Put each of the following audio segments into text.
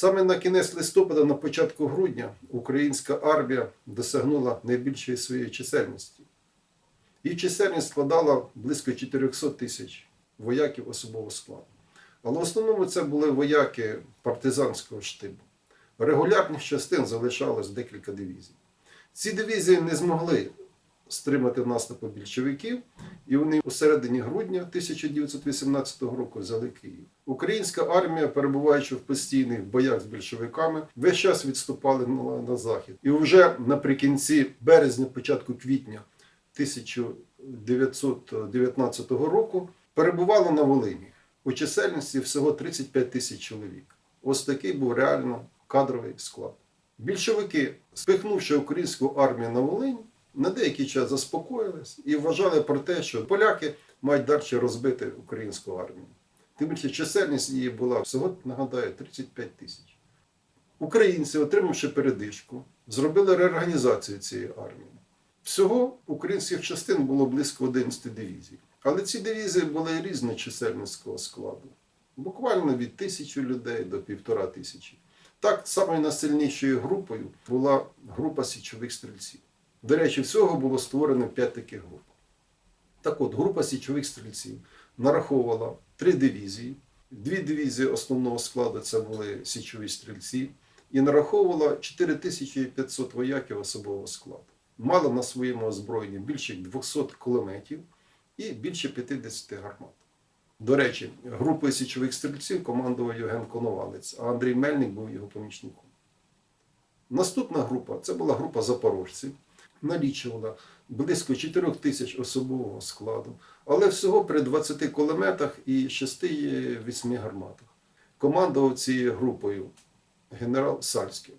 Саме на кінець листопада, на початку грудня, українська армія досягнула найбільшої своєї чисельності. Її чисельність складала близько 400 тисяч вояків особового складу. Але в основному це були вояки партизанського штибу. Регулярних частин залишалось декілька дивізій. Ці дивізії не змогли стримати наступу більшовиків, і вони у середині грудня 1918 року взяли Київ. Українська армія, перебуваючи в постійних боях з більшовиками, весь час відступали на, на захід. І вже наприкінці березня, початку квітня 1919 року перебувало на Волині у чисельності всього 35 тисяч чоловік. Ось такий був реально кадровий склад. Більшовики, спихнувши українську армію на Волинь, на деякий час заспокоїлись і вважали про те, що поляки мають далі розбити українську армію. Тим більше чисельність її була всього, нагадаю, 35 тисяч. Українці, отримавши передишку, зробили реорганізацію цієї армії. Всього українських частин було близько 11 дивізій. Але ці дивізії були різного чисельницького складу. Буквально від тисячі людей до півтора тисячі. Так, самою найсильнішою групою була група січових стрільців. До речі, всього було створено 5 таких груп. Так от, група січових стрільців нараховувала три дивізії. Дві дивізії основного складу це були січові стрільці, і нараховувала 4500 вояків особового складу. Мала на своєму озброєнні більше 200 кулеметів і більше 50 гармат. До речі, групою січових стрільців командував Євген Коновалець, а Андрій Мельник був його помічником. Наступна група це була група запорожців, налічувала близько 4 тисяч особового складу, але всього при 20 кулеметах і 6-8 гарматах. Командував цією групою генерал Сальський.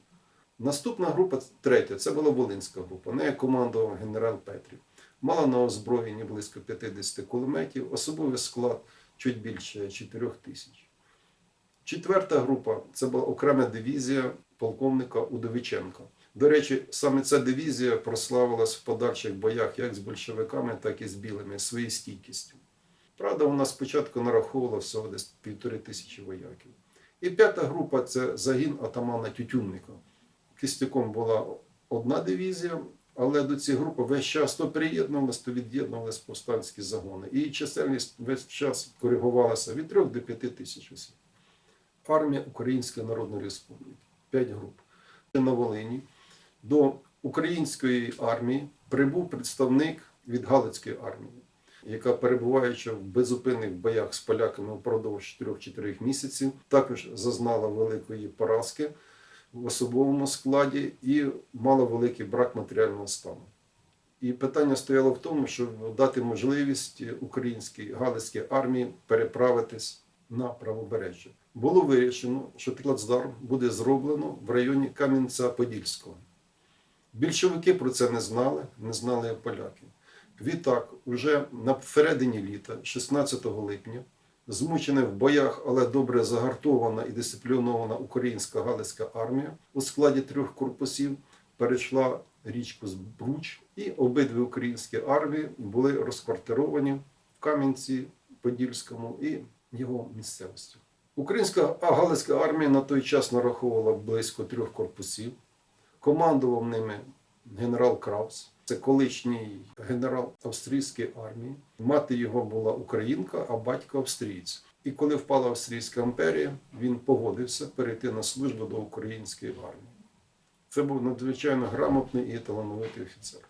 Наступна група, третя, це була Волинська група. Нею командував генерал Петрів. Мала на озброєнні близько 50 кулеметів, особовий склад чуть більше 4 тисяч. Четверта група це була окрема дивізія полковника Удовиченка. До речі, саме ця дивізія прославилась в подальших боях як з большевиками, так і з білими своєю стійкістю. Правда, вона спочатку нараховувала всього десь півтори тисячі вояків. І п'ята група це загін атамана Тютюнника. Кістяком була одна дивізія, але до цієї групи весь час то приєднувалися, то від'єднувалися повстанські загони. І чисельність весь час коригувалася від 3 до 5 тисяч осіб. Армія Української Народної Республіки. 5 груп. На Волині до української армії прибув представник від Галицької армії, яка, перебуваючи в безупинних боях з поляками впродовж 3-4 місяців, також зазнала великої поразки в особовому складі і мала великий брак матеріального стану. І питання стояло в тому, щоб дати можливість українській галицькій армії переправитись на правобережжя. Було вирішено, що плацдарм буде зроблено в районі Кам'янця-Подільського. Більшовики про це не знали, не знали поляки. Відтак, уже на середині літа, 16 липня, змучена в боях, але добре загартована і дисциплінована українська галицька армія у складі трьох корпусів перейшла річку Збруч, і обидві українські армії були розквартировані в Кам'янці Подільському і його місцевості. Українська галицька армія на той час нараховувала близько трьох корпусів. Командував ними генерал Краус. Це колишній генерал австрійської армії. Мати його була українка, а батько австрієць. І коли впала Австрійська імперія, він погодився перейти на службу до української армії. Це був надзвичайно грамотний і талановитий офіцер.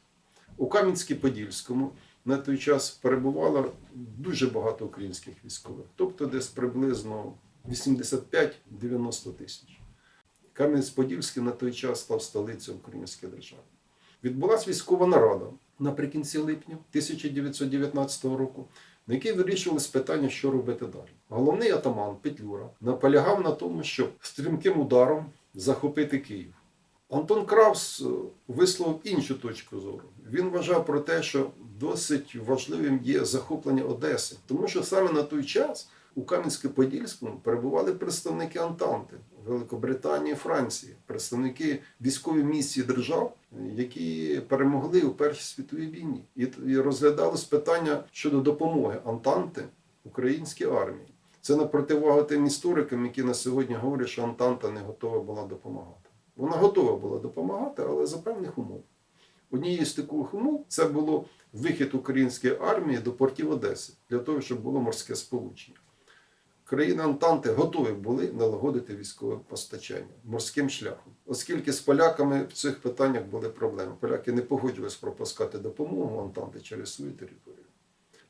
У Кам'янській-Подільському на той час перебувало дуже багато українських військових, тобто десь приблизно 85-90 тисяч. Кам'янець-Подільський на той час став столицею української держави. Відбулася військова нарада наприкінці липня 1919 року, на якій вирішувалось питання, що робити далі. Головний атаман Петлюра наполягав на тому, щоб стрімким ударом захопити Київ. Антон Кравс е, висловив іншу точку зору. Він вважав про те, що досить важливим є захоплення Одеси, тому що саме на той час у Кам'янське-Подільському перебували представники Антанти Великобританії, Франції, представники військової місії держав, які перемогли у Першій світовій війні, і розглядалось питання щодо допомоги Антанти українській армії. Це на противагу тим історикам, які на сьогодні говорять, що Антанта не готова була допомагати. Вона готова була допомагати, але за певних умов. Однією з таких умов це було вихід української армії до портів Одеси для того, щоб було морське сполучення. Країни Антанти готові були налагодити військове постачання морським шляхом, оскільки з поляками в цих питаннях були проблеми. Поляки не погоджувалися пропускати допомогу Антанти через свою територію.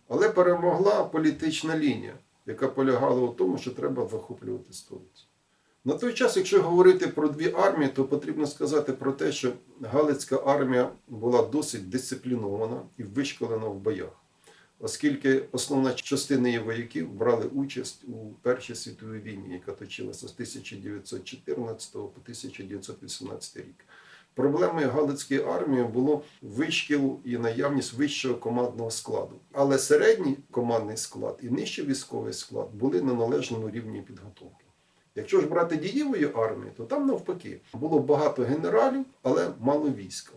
Але перемогла політична лінія, яка полягала у тому, що треба захоплювати столицю. На той час, якщо говорити про дві армії, то потрібно сказати про те, що Галицька армія була досить дисциплінована і вишколена в боях, оскільки основна частина її вояків брали участь у Першій світовій війні, яка точилася з 1914 по 1918 рік. Проблемою Галицької армії було вишкіл і наявність вищого командного складу. Але середній командний склад і нижчий військовий склад були на належному рівні підготовки. Якщо ж брати дієвої армії, то там навпаки було багато генералів, але мало війська.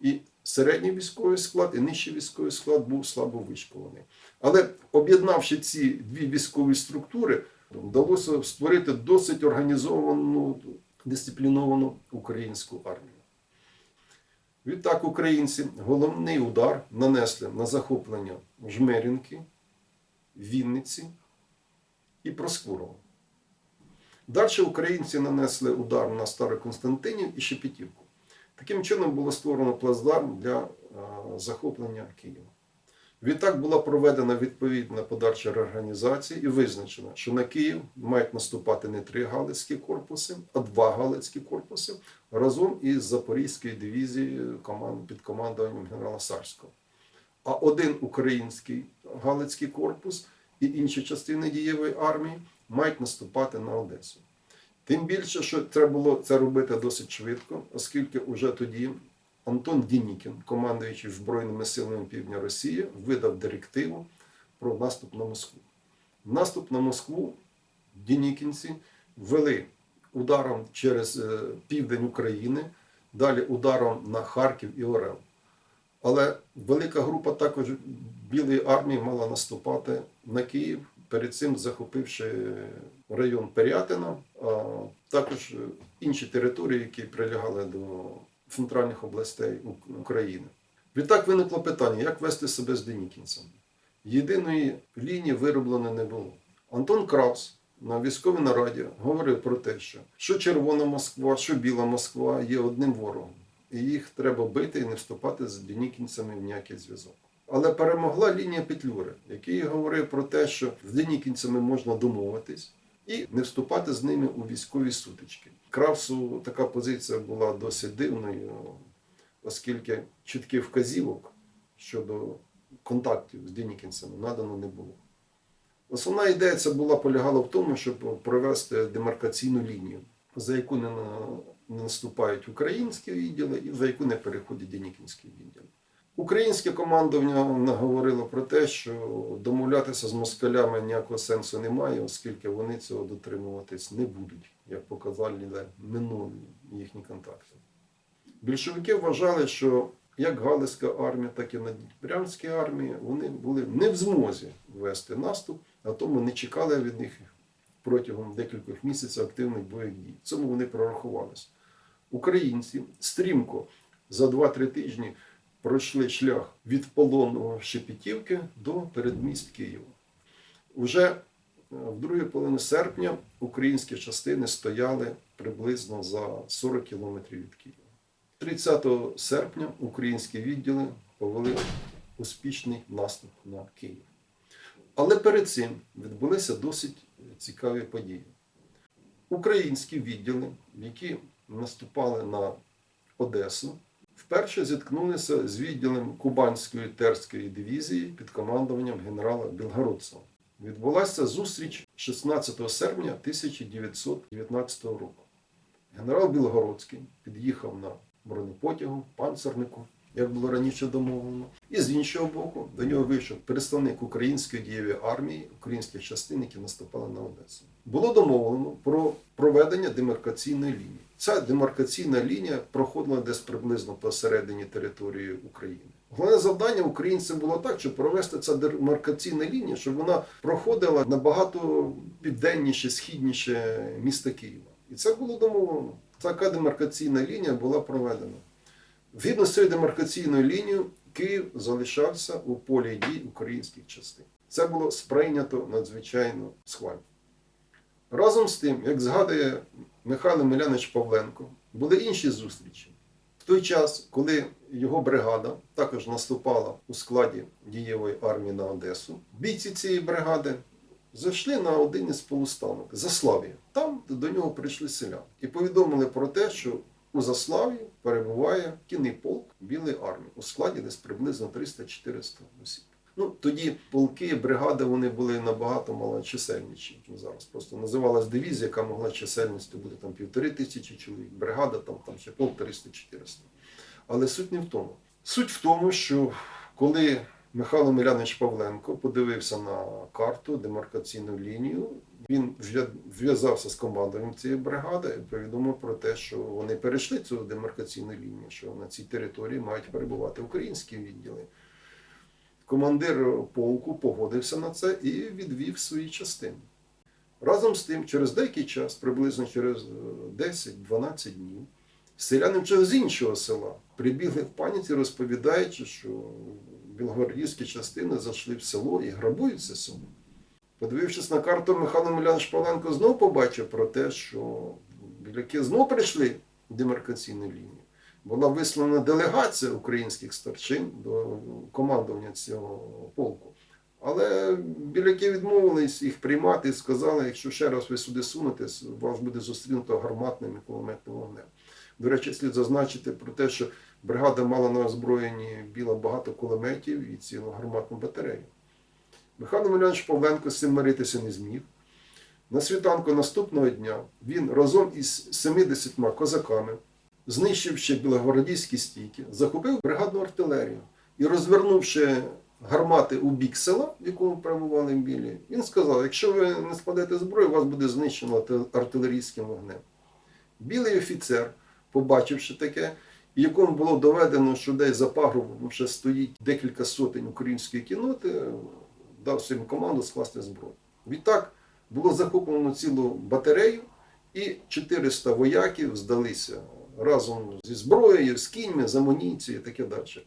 І середній військовий склад, і нижчий військовий склад був слабо вишколений. Але об'єднавши ці дві військові структури, вдалося створити досить організовану, дисципліновану українську армію. Відтак українці головний удар нанесли на захоплення Жмеринки, Вінниці і Проскурова. Далі українці нанесли удар на Староконстантинів і Шепетівку. Таким чином було створено плацдарм для е, захоплення Києва. Відтак була проведена відповідна подальша реорганізація і визначено, що на Київ мають наступати не три галицькі корпуси, а два галицькі корпуси разом із Запорізькою дивізією під командуванням генерала Сарського. А один український галицький корпус і інші частини дієвої армії мають наступати на Одесу. Тим більше, що треба було це робити досить швидко, оскільки уже тоді Антон Дінікін, командуючий Збройними силами Півдня Росії, видав директиву про наступ на Москву. Наступ на Москву Дінікінці ввели ударом через е, південь України, далі ударом на Харків і Орел. Але велика група також Білої армії мала наступати на Київ, перед цим захопивши район Пирятина, а також інші території, які прилягали до центральних областей України. Відтак виникло питання, як вести себе з денікінцями. Єдиної лінії вироблено не було. Антон Краус на військовій нараді говорив про те, що що Червона Москва, що Біла Москва є одним ворогом, і їх треба бити і не вступати з денікінцями в ніякий зв'язок. Але перемогла лінія Петлюри, який говорив про те, що з денікінцями можна домовитись і не вступати з ними у військові сутички. Кравсу така позиція була досить дивною, оскільки чітких вказівок щодо контактів з денікінцями надано не було. Основна ідея це була полягала в тому, щоб провести демаркаційну лінію, за яку не, наступають українські відділи і за яку не переходять денікінські відділи. Українське командування наговорило про те, що домовлятися з москалями ніякого сенсу немає, оскільки вони цього дотримуватись не будуть, як показали минулі їхні контакти. Більшовики вважали, що як Галицька армія, так і Надніпрянські армії вони були не в змозі вести наступ, а тому не чекали від них протягом декількох місяців активних бойових дій. Цьому вони прорахувалися. Українці стрімко за 2-3 тижні пройшли шлях від полонного Шепетівки до передмість Києва. Уже е, в другій половині серпня українські частини стояли приблизно за 40 кілометрів від Києва. 30 серпня українські відділи повели успішний наступ на Київ. Але перед цим відбулися досить цікаві події. Українські відділи, які наступали на Одесу, вперше зіткнулися з відділом Кубанської терської дивізії під командуванням генерала Білгородцева. Відбулася зустріч 16 серпня 1919 року. Генерал Білгородський під'їхав на бронепотягу, панцернику, як було раніше домовлено, і з іншого боку, до нього вийшов представник української дієвої армії, українських частин, які наступали на Одесу. Було домовлено про проведення демаркаційної лінії. Ця демаркаційна лінія проходила десь приблизно посередині території України. Головне завдання українців було так, щоб провести ця демаркаційна лінія, щоб вона проходила набагато південніше, східніше міста Києва. І це було домовлено. Така демаркаційна лінія була проведена. Згідно з цією демаркаційною лінією, Київ залишався у полі дій українських частин. Це було сприйнято надзвичайно схвально. Разом з тим, як згадує Михайло Милянович Павленко, були інші зустрічі. В той час, коли його бригада також наступала у складі дієвої армії на Одесу, бійці цієї бригади зайшли на один із полустанок Заслав'я. Там до нього прийшли селяни і повідомили про те, що у Заслав'ї перебуває кінний полк Білої армії у складі десь приблизно 300-400 осіб. Ну, тоді полки, бригади вони були набагато малочисельніші, ніж зараз. Просто називалась дивізія, яка могла чисельністю бути там півтори тисячі чоловік, бригада там, там ще полк 300-400. Але суть не в тому. Суть в тому, що коли Михайло Милянович Павленко подивився на карту, демаркаційну лінію, він зв'язався з командуванням цієї бригади і повідомив про те, що вони перейшли цю демаркаційну лінію, що на цій території мають перебувати українські відділи. Командир полку погодився на це і відвів свої частини. Разом з тим, через деякий час, приблизно через е, 10-12 днів, селяни вже з іншого села прибігли в паніці, розповідаючи, що білогвардійські частини зайшли в село і грабують це село. Подивившись на карту, Михайло Милянович Павленко знову побачив про те, що біляки знову прийшли в демаркаційну лінію. Була вислана делегація українських старчин до командування цього полку. Але біляки відмовились їх приймати і сказали, якщо ще раз ви сюди сунетесь, вас буде зустрінуто гарматним і кулеметним вогнем. До речі, слід зазначити про те, що бригада мала на озброєнні біла багато кулеметів і цілу гарматну батарею. Михайло Милянович Павленко з не зміг. На світанку наступного дня він разом із 70 козаками, знищивши білогвардійські стійки, захопив бригадну артилерію і, розвернувши гармати у бік села, в якому перебували білі, він сказав: якщо ви не складете зброю, вас буде знищено артилерійським вогнем. Білий офіцер, побачивши таке, і якому було доведено, що десь за пагорбом ще стоїть декілька сотень української кіноти, дав своїм команду скласти зброю. Відтак було захоплено цілу батарею, і 400 вояків здалися разом зі зброєю, з кіньми, з амуніцією і таке далі.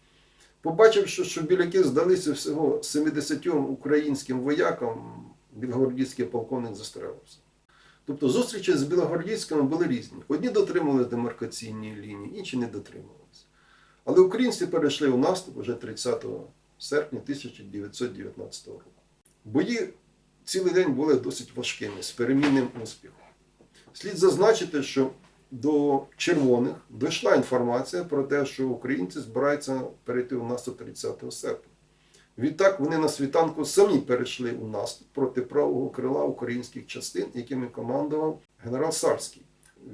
Побачивши, що біляки здалися всього 70 українським воякам, білогвардійський полковник застрелився. Тобто зустрічі з білогвардійськими були різні. Одні дотримувалися демаркаційної лінії, інші не дотримувалися. Але українці перейшли у наступ вже 30 серпня 1919 року. Бої цілий день були досить важкими, з перемінним успіхом. Слід зазначити, що до червоних дійшла інформація про те, що українці збираються перейти у наступ 30 серпня. Відтак вони на світанку самі перейшли у наступ проти правого крила українських частин, якими командував генерал Сарський.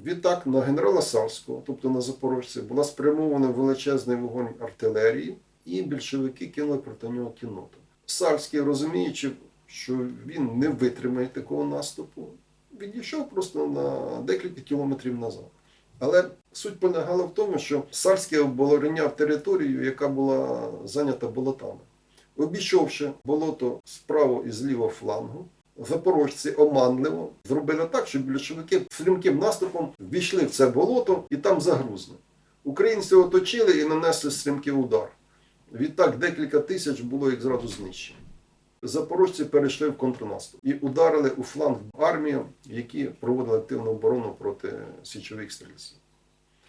Відтак на генерала Сарського, тобто на запорожця, була спрямована величезний вогонь артилерії, і більшовики кинули проти нього кінноту. Сарський, розуміючи, що він не витримає такого наступу, відійшов просто на декілька кілометрів назад. Але суть полягала в тому, що Сарський обороняв територію, яка була зайнята болотами. Обійшовши болото справа і зліва флангу, запорожці оманливо зробили так, щоб більшовики стрімким наступом ввійшли в це болото і там загрузли. Українці оточили і нанесли стрімкий удар. Відтак декілька тисяч було їх зразу знищено. Запорожці перейшли в контрнаступ і ударили у фланг армію, які проводили активну оборону проти січових стрільців.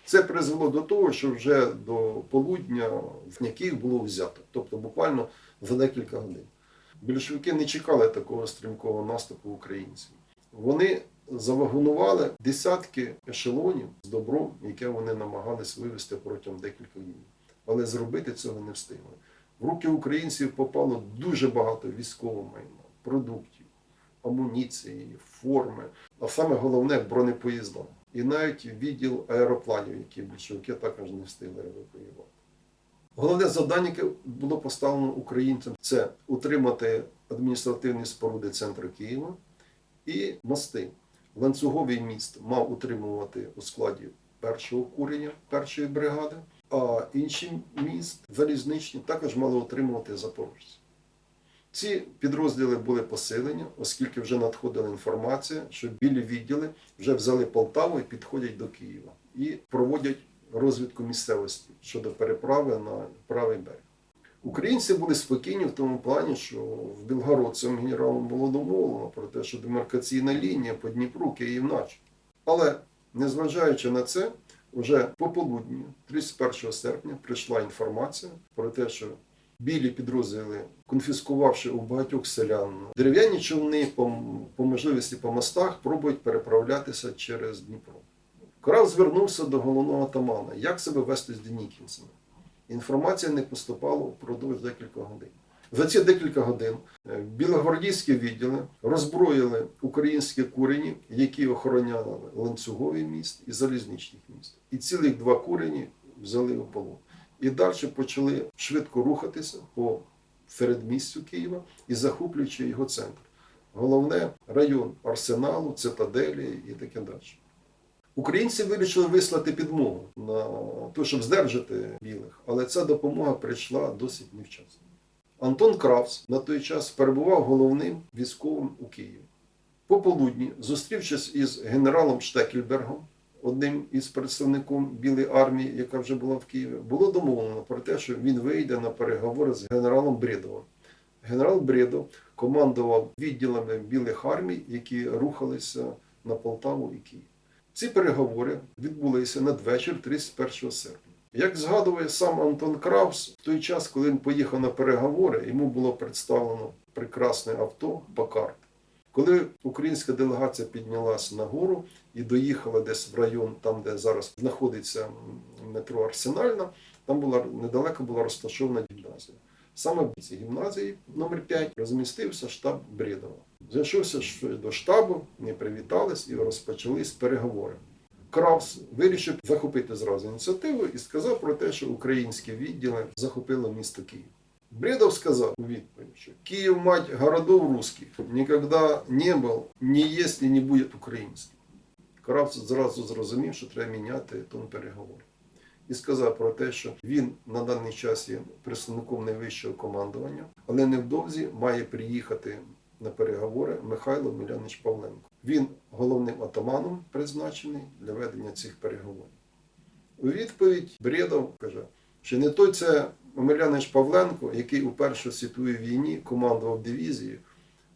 Це призвело до того, що вже до полудня в Київ було взято, тобто буквально за декілька годин. Більшовики не чекали такого стрімкого наступу українців. Вони завагонували десятки ешелонів з добром, яке вони намагались вивезти протягом декількох днів. Але зробити цього не встигли. В руки українців попало дуже багато військового майна, продуктів, амуніції, форми, а саме головне бронепоїзда. І навіть відділ аеропланів, які більшовики також не встигли евакуювати. Головне завдання, яке було поставлено українцям, це утримати адміністративні споруди центру Києва і мости. Ланцюговий міст мав утримувати у складі першого курення першої бригади, а інші міст залізничні також мали утримувати запорожці. Ці підрозділи були посилені, оскільки вже надходила інформація, що білі відділи вже взяли Полтаву і підходять до Києва і проводять розвідку місцевості щодо переправи на правий берег. Українці були спокійні в тому плані, що в Білгородцям генералом було домовлено про те, що демаркаційна лінія по Дніпру Київ наш. Але незважаючи на це, вже пополудні, 31 серпня, прийшла інформація про те, що білі підрозділи, конфіскувавши у багатьох селян дерев'яні човни по, по можливості по мостах, пробують переправлятися через Дніпро. Корал звернувся до головного атамана, як себе вести з денікінцями. Інформація не поступала впродовж декілька годин. За ці декілька годин е, білогвардійські відділи роззброїли українські курені, які охороняли ланцюговий міст і залізничних міст. І цілих два курені взяли у полон. І далі почали швидко рухатися по середмістю Києва і захоплюючи його центр. Головне район арсеналу, цитаделі і таке далі. Українці вирішили вислати підмогу на те, щоб здержати білих, але ця допомога прийшла досить невчасно. Антон Кравс на той час перебував головним військовим у Києві. Пополудні, зустрівшись із генералом Штекельбергом, одним із представників Білої армії, яка вже була в Києві, було домовлено про те, що він вийде на переговори з генералом Бредовим. Генерал Бредов командував відділами білих армій, які рухалися на Полтаву і Київ. Ці переговори відбулися надвечір 31 серпня. Як згадує сам Антон Краус, в той час, коли він поїхав на переговори, йому було представлено прекрасне авто Пакарт. Коли українська делегація піднялася на гору і доїхала десь в район, там де зараз знаходиться метро Арсенальна, там була недалеко була розташована гімназія. Саме в цій гімназії номер 5 розмістився штаб Бредова. Зайшовся до штабу, не привітались і розпочались переговори. Кравс вирішив захопити зразу ініціативу і сказав про те, що українські відділи захопили місто Київ. Бредов сказав у відповідь, що Київ мать городов русских ніколи не був, не є і не буде українським. Кравс зразу зрозумів, що треба міняти тон переговорів. І сказав про те, що він на даний час є представником найвищого командування, але невдовзі має приїхати на переговори Михайло Милянович Павленко. Він головним атаманом призначений для ведення цих переговорів. У відповідь Бредов каже, що не той це Омелянович Павленко, який у Першій світовій війні командував дивізією,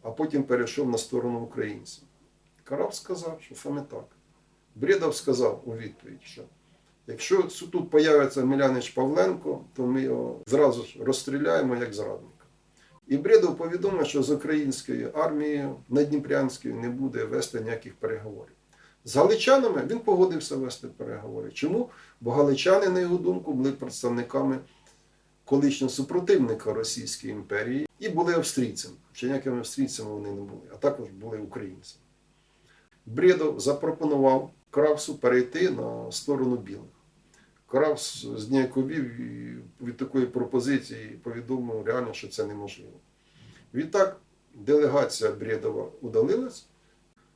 а потім перейшов на сторону українців. Караб сказав, що саме так. Бредов сказав у відповідь, що якщо тут появиться Омелянович Павленко, то ми його зразу ж розстріляємо як зрадника. І Бредов повідомив, що з українською армією Надніпрянською не буде вести ніяких переговорів. З галичанами він погодився вести переговори. Чому? Бо галичани, на його думку, були представниками колишнього супротивника Російської імперії і були австрійцями. Хоча ніякими австрійцями вони не були, а також були українцями. Бредов запропонував Кравсу перейти на сторону білих. Кравс зніяковів і від такої пропозиції повідомив реально, що це неможливо. Відтак делегація Бредова удалилась.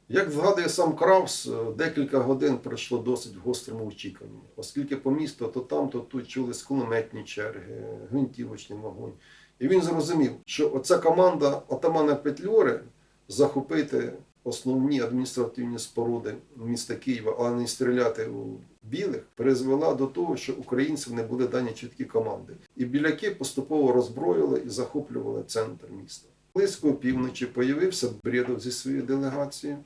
Як згадує сам Кравс, декілька годин пройшло досить в гострому очікуванні, оскільки по місту то там, то тут чулись кулеметні черги, гвинтівочний вогонь. І він зрозумів, що оця команда отамана Петльори захопити основні адміністративні споруди міста Києва, але не стріляти у білих, призвела до того, що українців не були дані чіткі команди. І біляки поступово роззброїли і захоплювали центр міста. Близько півночі появився Бредов зі своєю делегацією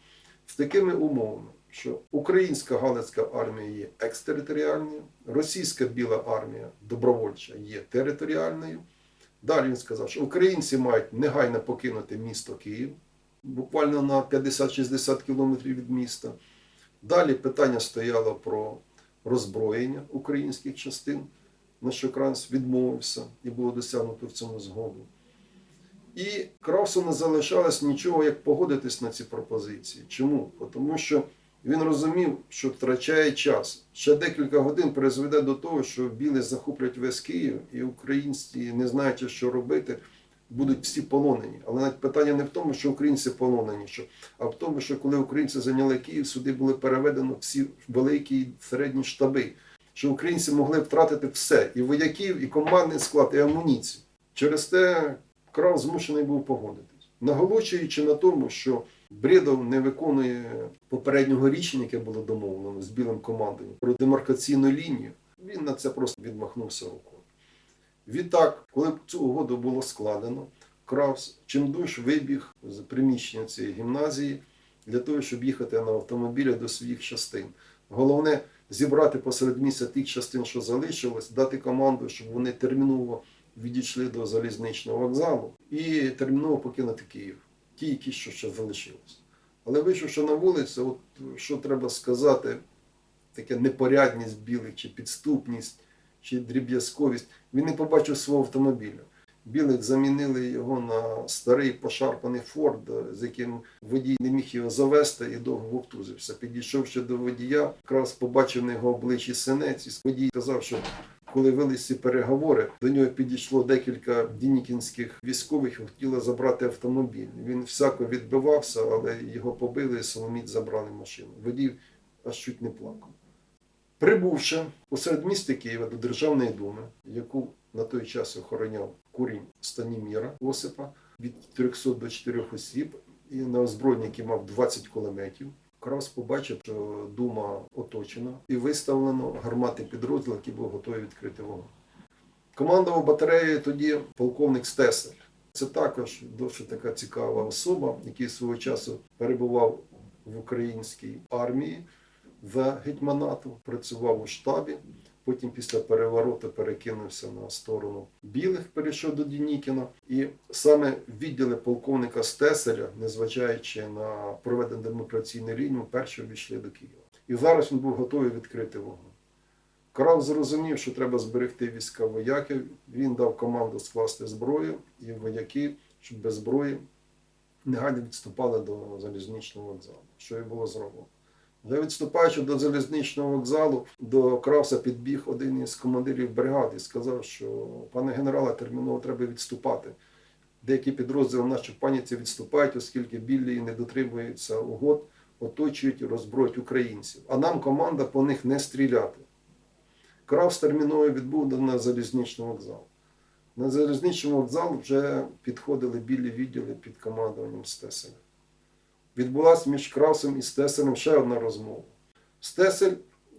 з такими умовами, що українська Галицька армія є екстериторіальною, російська біла армія добровольча є територіальною. Далі він сказав, що українці мають негайно покинути місто Київ, буквально на 50-60 кілометрів від міста. Далі питання стояло про роззброєння українських частин, на що Кранц відмовився і було досягнуто в цьому згоду. І Кравсу не залишалось нічого, як погодитись на ці пропозиції. Чому? Тому що Він розумів, що втрачає час. Ще декілька годин призведе до того, що білі захоплять весь Київ, і українці, не знаючи, що робити, будуть всі полонені. Але навіть питання не в тому, що українці полонені, що, а в тому, що коли українці зайняли Київ, сюди були переведено всі великі і середні штаби, що українці могли втратити все: і вояків, і командний склад, і амуніцію. Через те крав змушений був погодитись, наголошуючи на тому, що Бредов не виконує попереднього рішення, яке було домовлено з білим командуванням про демаркаційну лінію. Він на це просто відмахнувся рукою. Відтак, коли цю угоду було складено, Кравс чимдуж вибіг з приміщення цієї гімназії для того, щоб їхати на автомобілі до своїх частин. Головне зібрати посеред місця тих частин, що залишилось, дати команду, щоб вони терміново відійшли до залізничного вокзалу і терміново покинути Київ. Ті, які що ще залишилось. Але вийшовши на вулицю, от що треба сказати, таке непорядність білих, чи підступність, чи дріб'язковість, він не побачив свого автомобіля. Білих замінили його на старий пошарпаний Форд, з яким водій не міг його завести і довго вовтузився. Підійшовши до водія, якраз побачив на його обличчі синець, і водій сказав, що коли велись ці переговори, до нього підійшло декілька дінікінських військових і хотіли забрати автомобіль. Він всяко відбивався, але його побили і Соломіт забрали машину. Водій аж чуть не плакав. Прибувши у середмісті Києва до Державної думи, яку на той час охороняв курінь Станіміра Осипа від 300 до 4 осіб, і на озброєнні, який мав 20 кулеметів, Кравс побачив, що дума оточена і виставлено гарматний підрозділ, який був готовий відкрити вогонь. Командував батареєю тоді полковник Стесель. Це також досить така цікава особа, який свого часу перебував в українській армії в гетьманату, працював у штабі. Потім після перевороту перекинувся на сторону білих, перейшов до Дінікіна. І саме відділи полковника Стеселя, незважаючи на проведену демократичну лінію, перші увійшли до Києва. І зараз він був готовий відкрити вогонь. Крав зрозумів, що треба зберегти війська вояків. Він дав команду скласти зброю, і вояки, щоб без зброї негайно відступали до залізничного вокзалу, що і було зроблено. Вже відступаючи до залізничного вокзалу, до Кравса підбіг один із командирів бригади і сказав, що пане генерале, терміново треба відступати. Деякі підрозділи в нашій паніці відступають, оскільки білі не дотримуються угод, оточують і роззброють українців. А нам команда по них не стріляти. Кравс терміново відбув на залізничний вокзал. На залізничному вокзал вже підходили білі відділи під командуванням Стеселя відбулася між Кравсом і Стеселем ще одна розмова. Стесель,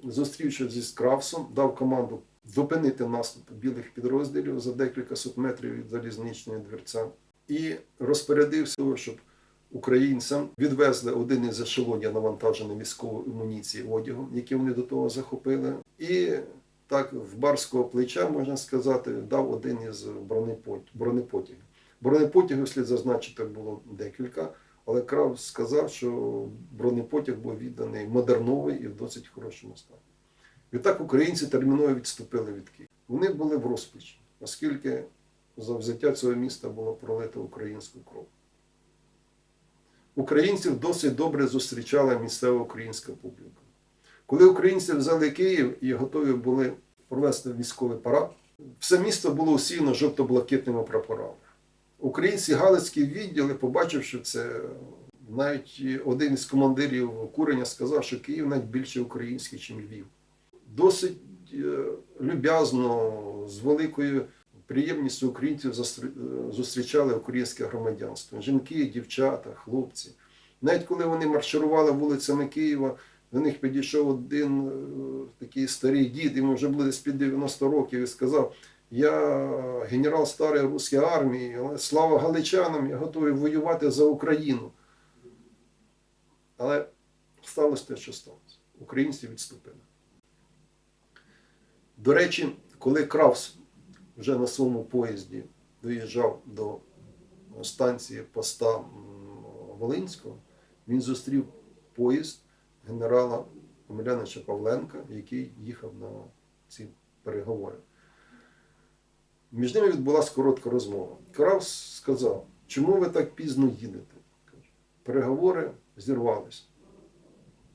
зустрівшись зі Кравсом, дав команду зупинити наступ білих підрозділів за декілька сот метрів від залізничної дверця і розпорядився, щоб українцям відвезли один із ешелонів навантажений військовою амуніцією одягу, який вони до того захопили. І так в барського плеча, можна сказати, дав один із бронепотягів. Бронепотягів слід зазначити було декілька. Але Крав сказав, що бронепотяг був відданий модерновий і в досить хорошому стані. Відтак українці терміново відступили від Києва. Вони були в розпачі, оскільки за взяття цього міста було пролито українську кров. Українців досить добре зустрічала місцева українська публіка. Коли українці взяли Київ і готові були провести військовий парад, все місто було усіяно жовто-блакитними прапорами. Українці Галицькі відділи, побачивши це, навіть один із командирів курення сказав, що Київ навіть більше український, ніж Львів. Досить е, люб'язно, з великою приємністю українців зустрічали українське громадянство. Жінки, дівчата, хлопці. Навіть коли вони марширували вулицями Києва, до них підійшов один е, такий старий дід, йому вже буде з-під 90 років, і сказав. Я генерал старої руської армії, але слава галичанам, я готовий воювати за Україну. Але сталося те, що сталося. Українці відступили. До речі, коли Кравс вже на своєму поїзді доїжджав до станції поста Волинського, він зустрів поїзд генерала Омелянича Павленка, який їхав на ці переговори. Між ними відбулася коротка розмова. Кравс сказав, чому ви так пізно їдете? Переговори зірвалися.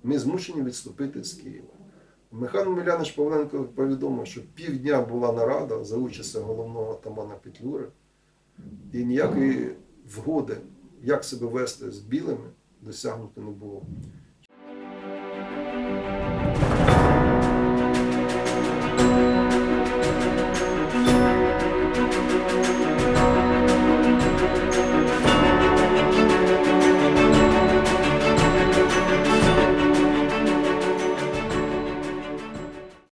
ми змушені відступити з Києва. Михайло Милянович Павленко повідомив, що півдня була нарада за участю головного атамана Петлюри, і ніякої згоди, як себе вести з білими, досягнуто не було.